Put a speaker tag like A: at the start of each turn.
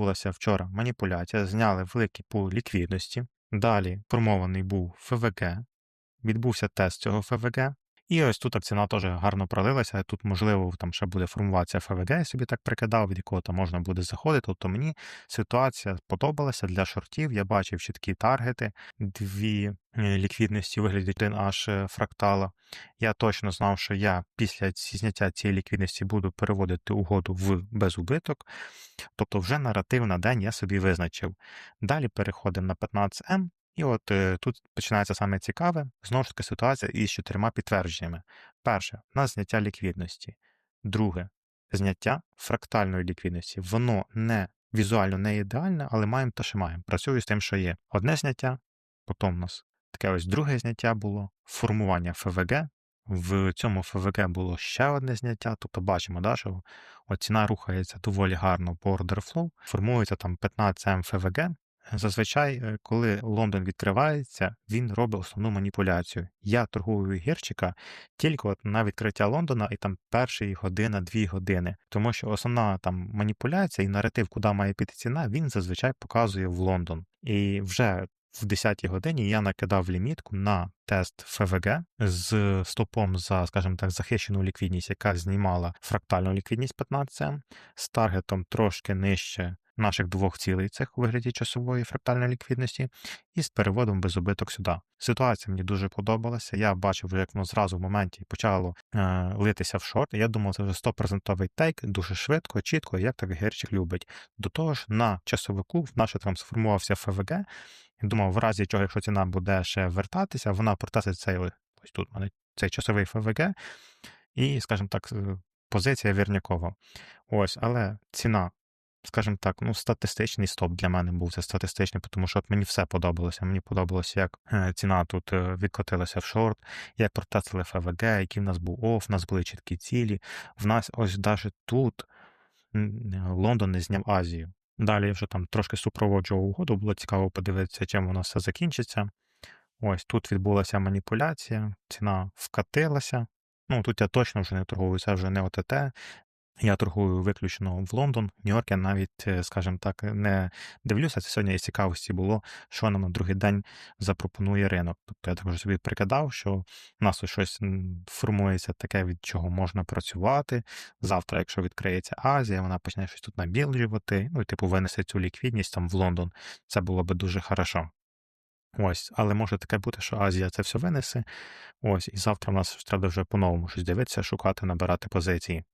A: відбулася вчора маніпуляція, зняли великий пул ліквідності. Далі формований був ФВГ, відбувся тест цього ФВГ. І ось тут ціна теж гарно пролилася. Тут, можливо, там ще буде формуватися ФВГ, я собі так прикидав, від якого там можна буде заходити. Тобто мені ситуація подобалася для шортів. Я бачив чіткі таргети, дві е, ліквідності вигляді 1 аж е, фрактала. Я точно знав, що я після зняття цієї ліквідності буду переводити угоду в безубиток. Тобто, вже наратив на день я собі визначив. Далі переходимо на 15М. І от е, тут починається саме цікаве, знову ж таки ситуація із чотирма підтвердженнями. Перше, у нас зняття ліквідності. Друге, зняття фрактальної ліквідності. Воно не візуально не ідеальне, але маємо те, що маємо. Працюю з тим, що є. Одне зняття, потім у нас таке ось друге зняття було, формування ФВГ. В цьому ФВГ було ще одне зняття, тобто бачимо, да, що ціна рухається доволі гарно по flow, формується там 15 м ФВГ, Зазвичай, е, коли Лондон відкривається, він робить основну маніпуляцію. Я торгую гірчика тільки от на відкриття Лондона і там перші година, дві години. Тому що основна там маніпуляція і наратив, куди має піти ціна, він зазвичай показує в Лондон. І вже в 10-й годині я накидав лімітку на тест ФВГ з стопом за, скажімо так, захищену ліквідність, яка знімала фрактальну ліквідність 15 з таргетом трошки нижче наших двох цілей цих у вигляді часової фрактальної ліквідності, і з переводом без убиток сюди. Ситуація мені дуже подобалася. Я бачив, як воно зразу в моменті почало е, литися в шорт. Я думав, це вже 100% тейк, дуже швидко, чітко, як так герчик любить. До того ж, на часовику в наше там сформувався ФВГ. Думав, в разі чого, якщо ціна буде ще вертатися, вона протасить цей ось тут мене цей часовий ФВГ. І, скажімо так, позиція вірнякова. Ось, але ціна скажімо так, ну, статистичний стоп для мене був це статистичний, тому що от мені все подобалося. Мені подобалося, як е, ціна тут е, відкотилася в шорт, як протестили ФВГ, який в нас був оф, в нас були чіткі цілі. В нас ось навіть тут Лондон не зняв Азію. Далі я вже там трошки супроводжував угоду, було цікаво подивитися, чим воно все закінчиться. Ось тут відбулася маніпуляція, ціна вкатилася. Ну, тут я точно вже не торгую, це вже не ОТТ, я торгую виключно в Лондон, Нью-Йорк я навіть, е, скажімо так, не дивлюся. Це сьогодні із цікавості було, що нам на другий день запропонує ринок. Тобто я також собі прикидав, що в нас ось щось формується таке, від чого можна працювати. Завтра, якщо відкриється Азія, вона почне щось тут набілджувати, ну і типу винесе цю ліквідність там в Лондон. Це було би дуже хорошо. Ось, але може таке бути, що Азія це все винесе. Ось, і завтра в нас треба вже по-новому щось дивитися, шукати, набирати позиції.